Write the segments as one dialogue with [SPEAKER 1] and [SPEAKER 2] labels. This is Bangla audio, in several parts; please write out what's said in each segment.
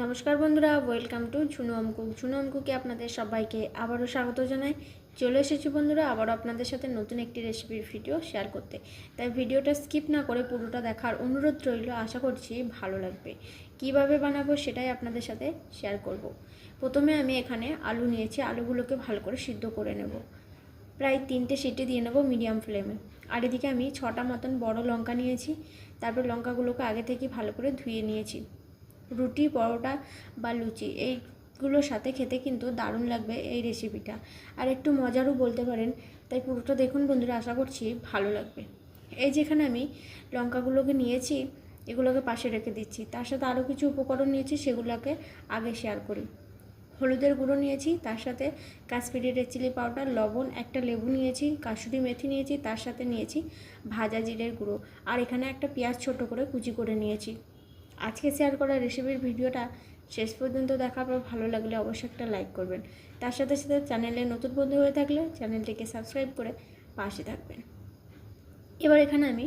[SPEAKER 1] নমস্কার বন্ধুরা ওয়েলকাম টু ঝুনু অমকুক ঝুনু অমকুকে আপনাদের সবাইকে আবারও স্বাগত জানাই। চলে এসেছি বন্ধুরা, আবারও আপনাদের সাথে নতুন একটি রেসিপির ভিডিও শেয়ার করতে। তাই ভিডিওটা স্কিপ না করে পুরোটা দেখার অনুরোধ রইল, আশা করছি ভালো লাগবে। কীভাবে বানাবো সেটাই আপনাদের সাথে শেয়ার করব। প্রথমে আমি এখানে আলু নিয়েছি, আলুগুলোকে ভালো করে সিদ্ধ করে নেব। প্রায় তিনটে সিটি দিয়ে নেব মিডিয়াম ফ্লেমে আর এদিকে আমি ছটা মতন বড় লঙ্কা নিয়েছি, তারপর লঙ্কাগুলোকে আগে থেকে ভালো করে ধুয়ে নিয়েছি। রুটি, পরোটা বা লুচি, এইগুলোর সাথে খেতে কিন্তু দারুণ লাগবে এই রেসিপিটা আর একটু মজারও বলতে পারেন, তাই পুরোটা দেখুন বন্ধুরা, আশা করছি ভালো লাগবে। এই যেখানে আমি লঙ্কাগুলোকে নিয়েছি, এগুলোকে পাশে রেখে দিচ্ছি। তার সাথে আরও কিছু উপকরণ নিয়েছি, সেগুলোকে আগে শেয়ার করি। হলুদের গুঁড়ো নিয়েছি, তার সাথে কাশ্মীরি রেড চিলি পাউডার লবণ, একটা লেবু নিয়েছি, কাসুরি মেথি নিয়েছি, তার সাথে নিয়েছি ভাজা জিরের গুঁড়ো। আর এখানে একটা পেঁয়াজ ছোট করে কুচি করে নিয়েছি। আজকে শেয়ার করা রেসিপির ভিডিওটা শেষ পর্যন্ত দেখার পর ভালো লাগলে অবশ্যই একটা লাইক করবেন। তার সাথে সাথে চ্যানেলে নতুন বন্ধু হয়ে থাকলে চ্যানেলটিকে সাবস্ক্রাইব করে পাশে থাকবেন। এবার এখানে আমি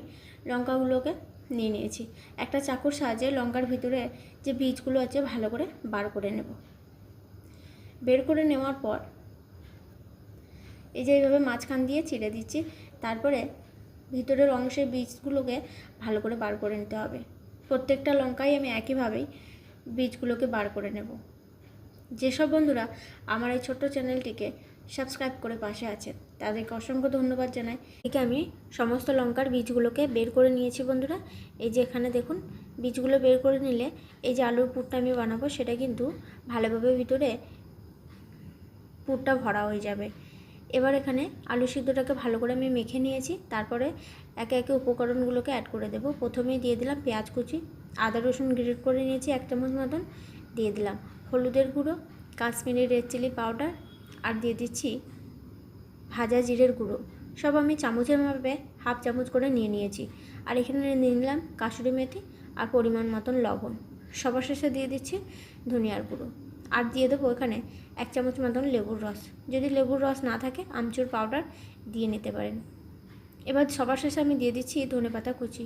[SPEAKER 1] লঙ্কাগুলোকে নিয়ে নিয়েছি। একটা চাকুর সাহায্যে লঙ্কার ভিতরে যে বীজগুলো আছে ভালো করে বার করে নেব। বের করে নেওয়ার পর এই যে এইভাবে মাঝখান দিয়ে ছিঁড়ে দিচ্ছি, তারপরে ভিতরের অংশের বীজগুলোকে ভালো করে বার করে নিতে হবে। প্রত্যেকটা লঙ্কাই আমি একইভাবেই বীজগুলোকে বার করে নেব। যেসব বন্ধুরা আমার এই ছোট্ট চ্যানেলটিকে সাবস্ক্রাইব করে পাশে আছে, তাদেরকে অসংখ্য ধন্যবাদ জানাই। একে আমি সমস্ত লঙ্কার বীজগুলোকে বের করে নিয়েছি বন্ধুরা। এই যে এখানে দেখুন, বীজগুলো বের করে নিলে এই যে আলুর পুরটা আমি বানাবো, সেটা কিন্তু ভালোভাবে ভিতরে পুরটা ভরা হয়ে যাবে। এবার এখানে আলু সিদ্ধটাকে ভালো করে আমি মেখে নিয়েছি। তারপরে একে একে উপকরণগুলোকে অ্যাড করে দেবো। প্রথমেই দিয়ে দিলাম পেঁয়াজ কুচি, আদা রসুন গ্রেট করে নিয়েছি এক চামচ মতন, দিয়ে দিলাম হলুদের গুঁড়ো কাশ্মীরি রেড চিলি পাউডার আর দিয়ে দিচ্ছি ভাজা জিরের গুঁড়ো। সব আমি চামচের মাপে হাফ চামচ করে নিয়ে নিয়েছি। আর এখানে নিয়ে নিলাম কাসুরি মেথি আর পরিমাণ মতন লবণ। সবার শেষে দিয়ে দিচ্ছি ধনিয়ার গুঁড়ো। আর দিয়ে দেবো এখানে এক চামচ মতন লেবুর রস। যদি লেবুর রস না থাকে, আমচুর পাউডার দিয়ে নিতে পারেন। এবার সবার শেষে আমি দিয়ে দিচ্ছি ধনে পাতা কুচি।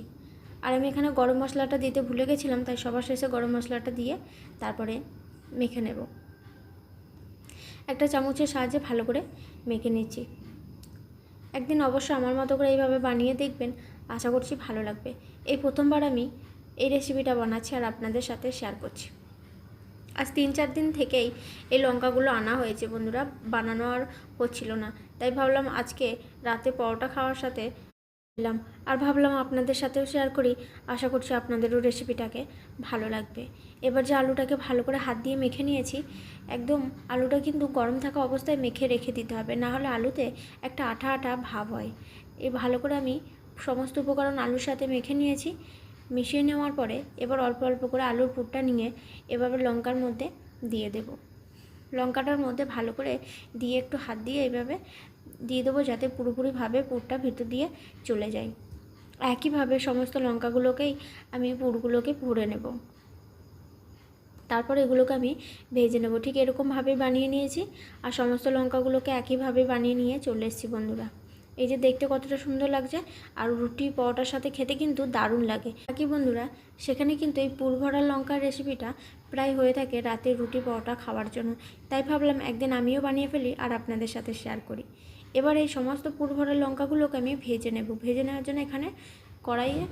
[SPEAKER 1] আর আমি এখানে গরম মশলাটা দিতে ভুলে গেছিলাম, তাই সবার শেষে গরম মশলাটা দিয়ে তারপরে মেখে নেব। একটা চামচের সাহায্যে ভালো করে মেখে নিচ্ছি। একদিন অবশ্য আমার মতো করে এইভাবে বানিয়ে দেখবেন, আশা করছি ভালো লাগবে। এই প্রথমবার আমি এই রেসিপিটা বানাচ্ছি আর আপনাদের সাথে শেয়ার করছি। আজ তিন চার দিন থেকেই এই লঙ্কাগুলো আনা হয়েছে বন্ধুরা, বানানো আর হচ্ছিল না। তাই ভাবলাম আজকে রাতে পরোটা খাওয়ার সাথে দিলাম। আর ভাবলাম আপনাদের সাথেও শেয়ার করি। আশা করছি আপনাদেরও রেসিপিটাকে ভালো লাগবে। এবার যে আলুটাকে ভালো করে হাত দিয়ে মেখে নিয়েছি, একদম আলুটা কিন্তু গরম থাকা অবস্থায় মেখে রেখে দিতে হবে, না হলে আলুতে একটা আঠা আঠা ভাব হয়। এই ভালো করে আমি সমস্ত উপকরণ আলুর সাথে মেখে নিয়েছি। মিশিয়ে নেওয়ার পরে এবার অল্প অল্প করে আলুর পুরটা নিয়ে এভাবে লঙ্কার মধ্যে দিয়ে দেব। লঙ্কাটার মধ্যে ভালো করে দিয়ে একটু হাত দিয়ে এইভাবে দিয়ে দেবো যাতে পুরোপুরিভাবে পুরটা ভিতর দিয়ে চলে যায়। একইভাবে সমস্ত লঙ্কাগুলোকেই আমি পুরগুলোকে ভরে নেব। তারপর এগুলোকে আমি ভেজে নেব। ঠিক এরকমভাবে বানিয়ে নিয়েছি আর সমস্ত লঙ্কাগুলোকে একইভাবে বানিয়ে নিয়ে চলে এসেছি বন্ধুরা। এই যে দেখতে কতটা সুন্দর লাগছে। আর রুটি পরোটার সাথে খেতে কিন্তু দারুণ লাগে। বাকি বন্ধুরা, সেখানে কিন্তু এই পুরভরা লঙ্কার রেসিপিটা প্রায় হয়ে থাকে রাতে রুটি পরোটা খাওয়ার জন্য। তাই ভাবলাম একদিন আমিও বানিয়ে ফেলি আর আপনাদের সাথে শেয়ার করি। এবার এই সমস্ত পুরভরা লঙ্কাগুলোকে আমি ভেজে নেব। ভেজে নেওয়ার জন্য এখানে কড়াইয়ে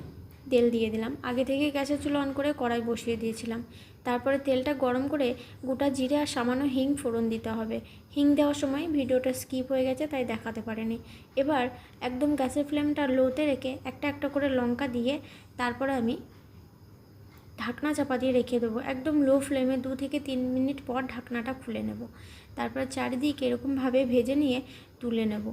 [SPEAKER 1] তেল দিয়ে দিলাম। আগে থেকে গ্যাসের চুলো অন করে কড়াই বসিয়ে দিয়েছিলাম। তারপরে তেলটা গরম করে গোটা জিরে আর সামান্য হিং ফোড়ন দিতে হবে। হিং দেওয়ার সময় ভিডিওটা স্কিপ হয়ে গেছে, তাই দেখাতে পারেনি। এবার একদম গ্যাসের ফ্লেমটা লোতে রেখে একটা একটা করে লঙ্কা দিয়ে তারপরে আমি ঢাকনা চাপা দিয়ে রেখে দেবো। একদম লো ফ্লেমে দু থেকে তিন মিনিট পর ঢাকনাটা খুলে নেব। তারপর চারিদিক এরকমভাবে ভেজে নিয়ে তুলে নেব।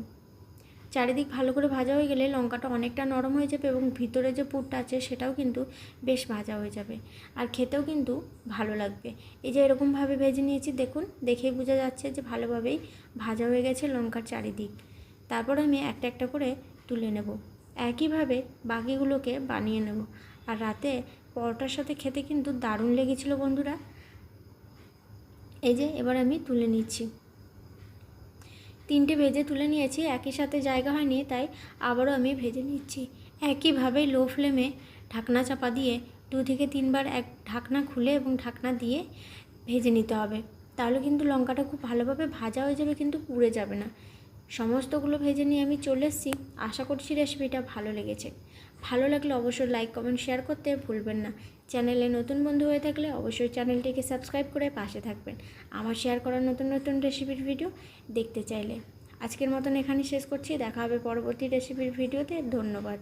[SPEAKER 1] চারিদিক ভালো করে ভাজা হয়ে গেলে লঙ্কাটা অনেকটা নরম হয়ে যাবে এবং ভিতরে যে পুরটা আছে সেটাও কিন্তু বেশ ভাজা হয়ে যাবে। আর খেতেও কিন্তু ভালো লাগবে। এই যে এরকমভাবে ভেজে নিয়েছি, দেখুন, দেখেই বোঝা যাচ্ছে যে ভালোভাবেই ভাজা হয়ে গেছে লঙ্কার চারিদিক। তারপর আমি একটা একটা করে তুলে নেব। একইভাবে বাকিগুলোকে বানিয়ে নেব। আর রাতে পরোটার সাথে খেতে কিন্তু দারুণ লেগেছিল বন্ধুরা। এই যে এবার আমি তুলে নিচ্ছি। তিনটে ভেজে তুলে নিয়েছি, একই সাথে জায়গা হয়নি, তাই আবারও আমি ভেজে নিচ্ছি। একইভাবে লো ফ্লেমে ঢাকনা চাপা দিয়ে দু থেকে তিনবার এক ঢাকনা খুলে এবং ঢাকনা দিয়ে ভেজে নিতে হবে। তাহলে কিন্তু লঙ্কাটা খুব ভালোভাবে ভাজা হয়ে যাবে, কিন্তু পুড়ে যাবে না। সমস্তগুলো ভেজে নিয়ে আমি চলে এসেছি। আশা করছি রেসিপিটা ভালো লেগেছে। ভালো লাগলে অবশ্যই লাইক, কমেন্ট, শেয়ার করতে ভুলবেন না। চ্যানেলে নতুন বন্ধু হয়ে থাকলে অবশ্যই চ্যানেলটিকে সাবস্ক্রাইব করে পাশে থাকবেন। আমার শেয়ার করা নতুন নতুন রেসিপির ভিডিও দেখতে চাইলে। আজকের মতন এখানে শেষ করছি। দেখা হবে পরবর্তী রেসিপির ভিডিওতে ধন্যবাদ।